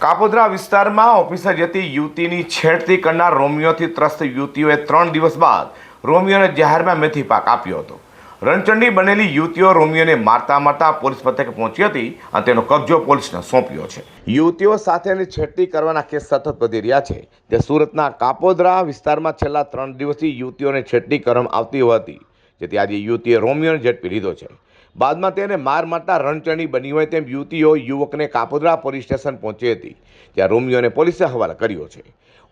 કાપોદ્રા વિસ્તારમાં ઓફિસર જતી યુવતીની છેડતી કરનાર રોમિયોથી ત્રસ્ત યુવતીઓએ ત્રણ દિવસ બાદ રોમિયોને જાહેરમાં મેથી પાક આપ્યો હતો. રણચંડી બનેલી યુવતીઓ રોમિયોને મારતા મારતા પોલીસ મથકે પહોંચી હતી અને તેનો કબજો પોલીસને સોંપ્યો છે. યુવતીઓ સાથેની છેડતી કરવાના કેસ સતત વધી રહ્યા છે. જે સુરતના કાપોદ્રા વિસ્તારમાં છેલ્લા ત્રણ દિવસથી યુવતીઓને છેડતી કરવામાં આવતી હતી જેથી આજે યુવતીએ રોમિયોને ઝડપી લીધો છે. બાદમાં તેને માર મારતા રણચણી બની હોય તેમ યુવતીઓ યુવકને કાપોદરા પોલીસ સ્ટેશન પહોંચી હતી ત્યાં રોમિયોને પોલીસે હવાલે કર્યો છે.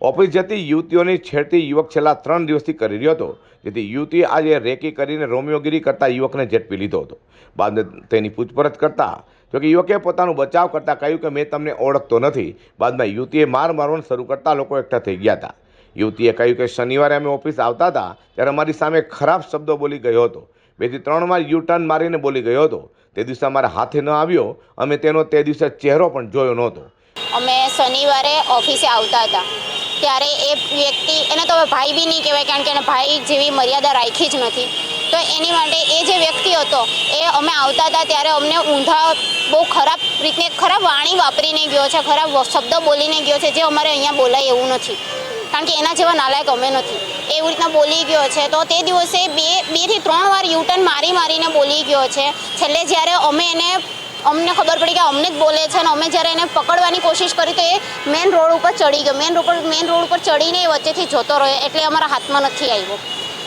ઓફિસ જતી યુવતીઓની છેડતી યુવક છેલ્લા ત્રણ દિવસથી કરી રહ્યો હતો, જેથી યુવતીએ આજે રેકી કરીને રોમિયોગીરી કરતા યુવકને ઝડપી લીધો હતો. બાદમાં તેની પૂછપરછ કરતા, જોકે યુવકે પોતાનો બચાવ કરતા કહ્યું કે, મેં તમને ઓળખતો નથી. બાદમાં યુવતીએ માર મારવાનું શરૂ કરતા લોકો એકઠા થઈ ગયા હતા. યુવતીએ કહ્યું કે, શનિવારે અમે ઓફિસ આવતા હતા, ત્યારે અમારી સામે ખરાબ શબ્દો બોલી ગયો હતો. બેથી ત્રણ વાર યુ ટર્ન મારીને બોલી ગયો હતો. તે દિવસે અમારા હાથે ન આવ્યો, અમે તેનો તે દિવસે ચહેરો પણ જોયો નહોતો. અમે શનિવારે ઓફિસે આવતા હતા. ત્યારે એ વ્યક્તિ, એને તો ભાઈ બી નહીં કહેવાય, કારણ કે એને ભાઈ જેવી મર્યાદા રાખી જ નથી. તો એની માટે એ જે વ્યક્તિ હતો, એ અમે આવતા હતા ત્યારે અમને ઊંધા બહુ ખરાબ રીતે ખરાબ વાણી વાપરીને ગયો છે, ખરાબ શબ્દ બોલીને ગયો છે, જે અમારે અહીંયા બોલાય એવું નથી. કારણ કે એના જેવા નાલાયક અમે નથી. એવી રીતના બોલી ગયો છે. તો તે દિવસે બે બેથી ત્રણ વાર યુટર્ન મારી મારીને બોલી ગયો છે. છેલ્લે જ્યારે અમે એને, અમને ખબર પડી કે અમને જ બોલે છે અને અમે જ્યારે એને પકડવાની કોશિશ કરી તો એ મેન રોડ ઉપર ચડી ગયો. મેન રોડ ઉપર મેન રોડ ઉપર ચડીને એ વચ્ચેથી જતો રહ્યો એટલે અમારા હાથમાં નથી આવ્યો.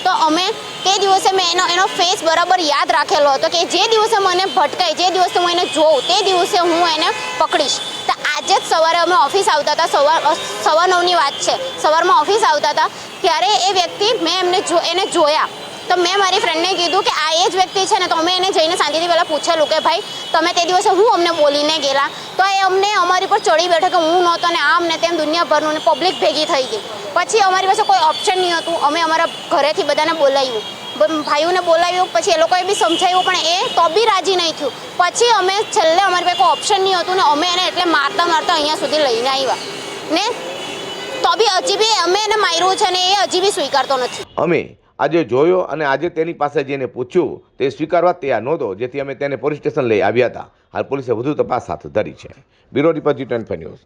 તો અમે તે દિવસે મેં એનો એનો ફેસ બરાબર યાદ રાખેલો હતો કે જે દિવસે મને ભટકાય જે દિવસે હું એને જોઉં, તે દિવસે હું એને પકડીશ. તો આજે જ સવારે અમે ઓફિસ આવતા હતા. સવાર સવા નવની વાત છે. સવારમાં ઓફિસ આવતા હતા. ત્યારે એ વ્યક્તિ મેં એમને જો, એને જોયા. તો મેં મારી ફ્રેન્ડને કીધું કે આ એ જ વ્યક્તિ છે ને, તો અમે એને જઈને શાંતિથી પહેલાં પૂછેલું કે ભાઈ, તમે તે દિવસે હું અમને બોલીને ગયેલા? તો એ અમને અમારી પર ચડી બેઠો કે હું નહોતો ને આમ ને તેમ દુનિયાભરનું પબ્લિક ભેગી થઈ ગઈ. પછી અમારી પાસે કોઈ ઓપ્શન નહીં હતું અમે અમારા ઘરેથી બધાને બોલાવ્યું. ભાઈઓને બોલાવ્યું, પછી એ લોકોએ બી સમજાવ્યું, પણ એ તો બી રાજી નહીં થયું. પછી અમે છેલ્લે અમારી પાસે કોઈ ઓપ્શન નહીં હતું ને અમે એને એટલે મારતા મારતા અહીંયા સુધી લઈને આવ્યા. ને તો બી હજી બી અમે એને માર્યું છે ને એ હજી બી સ્વીકારતો નથી. અમે આજે જોયો અને આજે તેની પાસે જેને પૂછ્યું, તે સ્વીકારવા તૈયાર નહોતો. જેથી અમે તેને પોલીસ સ્ટેશન લઈ આવ્યા હતા. હાલ પોલીસે વધુ તપાસ હાથ ધરી છે. Bureau report G twenty news.